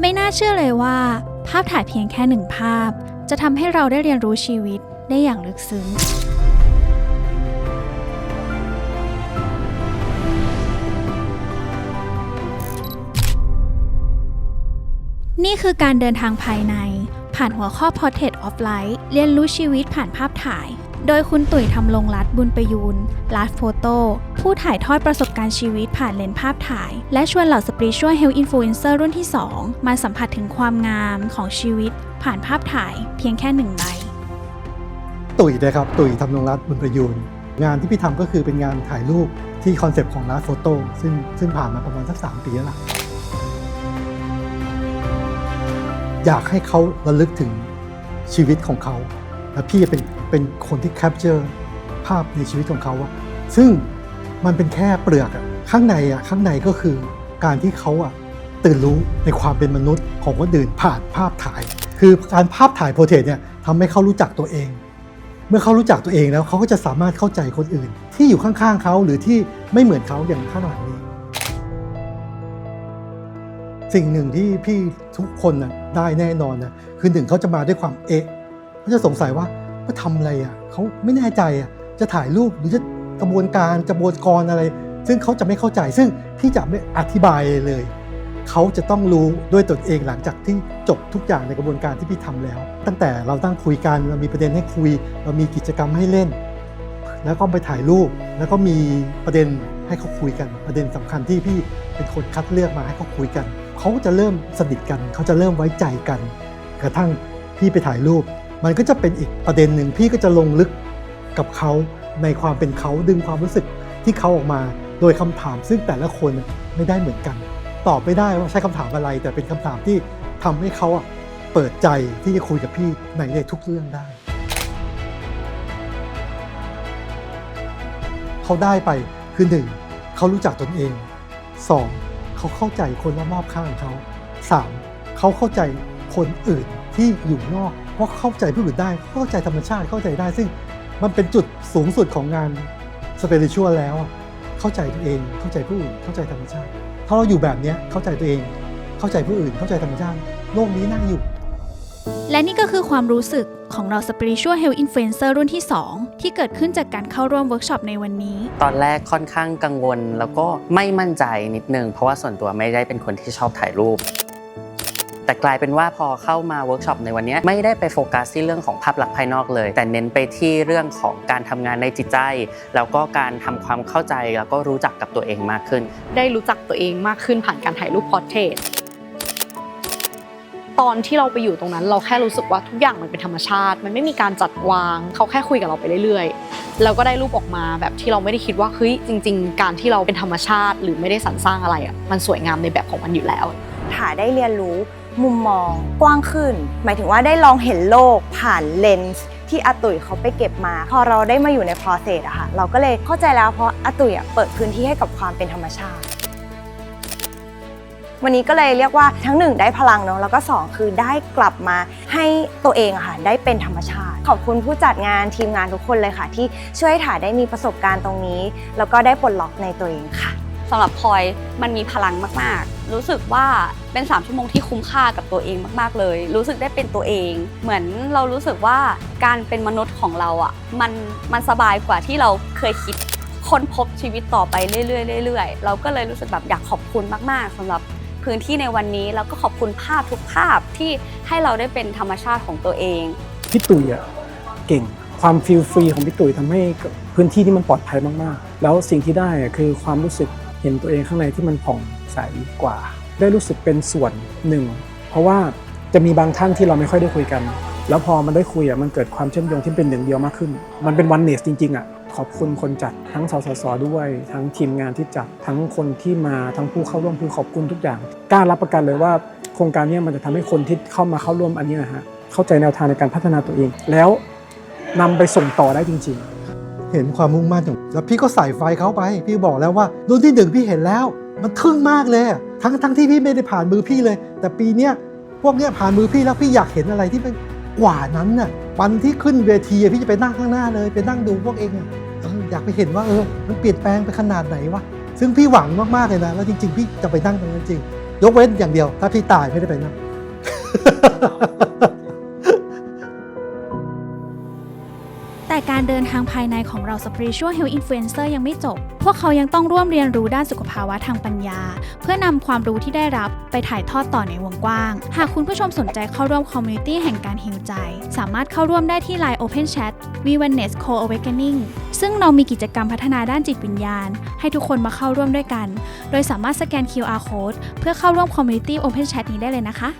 ไม่น่าเชื่อเลยว่า ภาพถ่ายเพียงแค่หนึ่งภาพ จะทำให้เราได้เรียนรู้ชีวิตได้อย่างลึกซึ้งนี่คือการเดินทางภายใน ผ่านหัวข้อ Portrait of Life เรียนรู้ชีวิตผ่านภาพถ่าย โดยคุณตุ๋ยทำลงรัฐบุญประยูนรัฐโฟโต้ผู้ถ่ายทอดประสบการณ์ชีวิตผ่านเลนส์ภาพถ่าย และชวนเหล่าสปริชวลเฮลท์อินฟลูเอนเซอร์รุ่นที่ 2 มาสัมผัสถึงความงามของชีวิต ผ่านภาพถ่ายเพียงแค่หนึ่งใบ ตุ๋ยนะครับ ตุ๋ยทำนงรัฐบุญประยูนงานที่พี่ทำก็คือเป็นงานถ่ายรูปที่คอนเซปต์ของร้านโฟโต้ซึ่งซึ่งผ่านมาประมาณสักสามปีแล้วล่ะอยากให้เขาระลึกถึงชีวิตของเขา และพี่เป็น เป็นคนที่แคปเจอร์ภาพในชีวิตของเขาอะซึ่งมันเป็นแค่เปลือกอะข้างในอะข้างในก็คือการที่เขาอะตื่นรู้ในความเป็นมนุษย์ของคนอื่นผ่านภาพถ่าย คือการภาพถ่ายโพเทรตเนี่ยทำให้เขารู้จักตัวเอง เมื่อเขารู้จักตัวเองแล้วเขาก็จะสามารถเข้าใจคนอื่น ที่อยู่ข้างๆเขาหรือที่ไม่เหมือนเขาอย่างข้างหลังนี้ สิ่งหนึ่งที่พี่ทุกคนนะได้แน่นอนนะคือหนึ่งเขาจะมาด้วยความเอะเขาจะสงสัยว่า ว่าทำอะไรอะเขาไม่แน่ใจอะจะถ่ายรูปหรือจะกระบวนการกระบวนกรอะไร ซึ่งเขาจะไม่เข้าใจซึ่งพี่จะไม่อธิบายเลย เขาจะต้องรู้ด้วยตนเองหลังจากที่จบทุกอย่างในกระบวนการที่พี่ทำแล้ว ตั้งแต่เราตั้งคุยกันเรามีประเด็นให้คุย เรามีกิจกรรมให้เล่น แล้วก็ไปถ่ายรูป แล้วก็มีประเด็นให้เขาคุยกัน ประเด็นสำคัญที่พี่เป็นคนคัดเลือกมาให้เขาคุยกัน เขาจะเริ่มสนิทกัน เขาจะเริ่มไว้ใจกัน กระทั่งพี่ไปถ่ายรูป มันก็จะเป็นอีกประเด็นหนึ่งพี่ก็จะลงลึกกับเขาในความเป็นเขาดึงความรู้สึกที่เขาออกมา โดยคำถามซึ่งแต่ละคนไม่ได้เหมือนกัน ตอบไม่ได้ว่าใช้คำถามอะไร แต่เป็นคำถามที่ทำให้เขาเปิดใจที่จะคุยกับพี่ในในทุกเรื่องได้เขาได้ไปคือหนึ่งเขารู้จักตนเองสองเขาเข้าใจคนรอบๆข้างเขาสามเขาเข้าใจคนอื่น ที่อยู่นอกเพราะเข้าใจผู้อื่นได้ เข้าใจธรรมชาติเข้าใจได้ซึ่งมันเป็นจุดสูงสุดของงานสเปริชวลแล้วอะเข้าใจตัวเองเข้าใจผู้อื่นเข้าใจธรรมชาติ ถ้าเราอยู่แบบเนี้ยเข้าใจตัวเอง เข้าใจผู้อื่น เข้าใจธรรมชาติโลกนี้น่าอยู่ และนี่ก็คือความรู้สึกของเรา Spiritual Health Influencer รุ่นที่ 2 ที่เกิดขึ้นจากการเข้าร่วมเวิร์กช็อปในวันนี้ ตอนแรกค่อนข้างกังวล แล้วก็ไม่มั่นใจนิดนึงเพราะว่าส่วนตัวไม่ได้เป็นคนที่ชอบถ่ายรูป แต่กลายเป็นว่าพอเข้ามาเวิร์กช็อปในวันนี้ไม่ได้ไปโฟกัสที่เรื่องของภาพลักษณ์ภายนอกเลย แต่เน้นไปที่เรื่องของการทำงานในจิตใจ แล้วก็การทำความเข้าใจแล้วก็รู้จักกับตัวเองมากขึ้น ได้รู้จักตัวเองมากขึ้นผ่านการถ่ายรูปพอร์เทรตตอนที่เราไปอยู่ตรงนั้น เราแค่รู้สึกว่าทุกอย่างมันเป็นธรรมชาติ มันไม่มีการจัดวาง เขาแค่คุยกับเราไปเรื่อยๆแล้วก็ได้รูปออกมาแบบที่เราไม่ได้คิดว่าเฮ้ยจริง ๆ การที่เราเป็นธรรมชาติ หรือไม่ได้สรรสร้างอะไรอะมันสวยงามในแบบของมันอยู่แล้วถ่ายได้เรียนรู้ มุมมองกว้างขึ้น หมายถึงว่าได้ลองเห็นโลกผ่านเลนส์ที่อาตุ๋ยเขาไปเก็บมา พอเราได้มาอยู่ใน process อะค่ะเราก็เลยเข้าใจแล้วเพราะอาตุ๋ยอะเปิดพื้นที่ให้กับความเป็นธรรมชาติ วันนี้ก็เลยเรียกว่าทั้งหนึ่งได้พลังเนาะแล้วก็สองคือได้กลับมาให้ตัวเองอะค่ะได้เป็นธรรมชาติ ขอบคุณผู้จัดงานทีมงานทุกคนเลยค่ะ ที่ช่วยถ่ายได้มีประสบการณ์ตรงนี้ แล้วก็ได้ปลดล็อกในตัวเองค่ะ สำหรับพลอยมันมีพลังมากๆ รู้สึกว่าเป็น 3 ชั่วโมงที่คุ้มค่ากับตัวเองมากๆเลย รู้สึกได้เป็นตัวเอง เหมือนเรารู้สึกว่าการเป็นมนุษย์ของเราอะมันมันสบายกว่าที่เราเคยคิดค้นพบชีวิตต่อไปเรื่อยๆเรื่อยๆเราก็เลยรู้สึกแบบอยากขอบคุณมากๆสำหรับพื้นที่ในวันนี้แล้วก็ขอบคุณภาพทุกภาพที่ให้เราได้เป็นธรรมชาติของตัวเองพี่ตุ๋ยอะเก่งความฟีลฟรีของพี่ตุ๋ยทำให้พื้นที่ที่มันปลอดภัยมากๆ แล้วสิ่งที่ได้คือความรู้สึก ห็นตัวเองข้างในที่มันผ่องใสกว่า ได้รู้สึกเป็นส่วนหนึ่ง เพราะว่าจะมีบางท่านที่เราไม่ค่อยได้คุยกัน แล้วพอมันได้คุยอะมันเกิดความเชื่อมโยงที่เป็นหนึ่งเดียวมากขึ้น มันเป็นวันเนสจริงๆอะขอบคุณคนจัดทั้งสสสด้วย ทั้งทีมงานที่จัดทั้งคนที่มาทั้งผู้เข้าร่วมคือขอบคุณทุกอย่างกล้ารับประกันเลยว่า โครงการนี้มันจะทำให้คนที่เข้ามาเข้าร่วมอันนี้นะฮะเข้าใจแนวทางในการพัฒนาตัวเอง แล้วนำไปส่งต่อได้จริง ๆ เห็นความมุ่งมั่นของแล้วพี่ก็ใส่ไฟเขาไป พี่บอกแล้วว่ารุ่นที่หนึ่งพี่เห็นแล้ว มันทึ่งมากเลย ทั้งทั้งที่พี่ไม่ได้ผ่านมือพี่เลย แต่ปีเนี้ยพวกเนี้ยผ่านมือพี่แล้วพี่อยากเห็นอะไรที่มันกว่านั้นน่ะวันที่ขึ้นเวทีพี่จะไปนั่งข้างหน้าเลยไปนั่งดูพวกเองอะเอออยากไปเห็นว่าเออมันเปลี่ยนแปลงไปขนาดไหนวะซึ่งพี่หวังมากๆเลยนะแล้วจริง ๆ พี่จะไปนั่งตรงนั้นจริง ยกเว้นอย่างเดียว ถ้าพี่ตายไม่ได้ไปนั่ง ของเรา Spiritual Health Influencer ยังไม่จบ พวกเขายังต้องร่วมเรียนรู้ด้านสุขภาวะทางปัญญา เพื่อนำความรู้ที่ได้รับไปถ่ายทอดต่อในวงกว้าง หากคุณผู้ชมสนใจเข้าร่วมคอมมูนิตี้แห่งการฮิวใจ สามารถเข้าร่วมได้ที่ Line Open Chat v o n e s s Co Awakening ซึ่งเรามีกิจกรรมพัฒนาด้านจิตวิญญาณ ให้ทุกคนมาเข้าร่วมด้วยกัน โดยสามารถสแกน QR Code เพื่อเข้าร่วมคอมมูนิตี้ Open Chat นี้ได้เลยนะคะ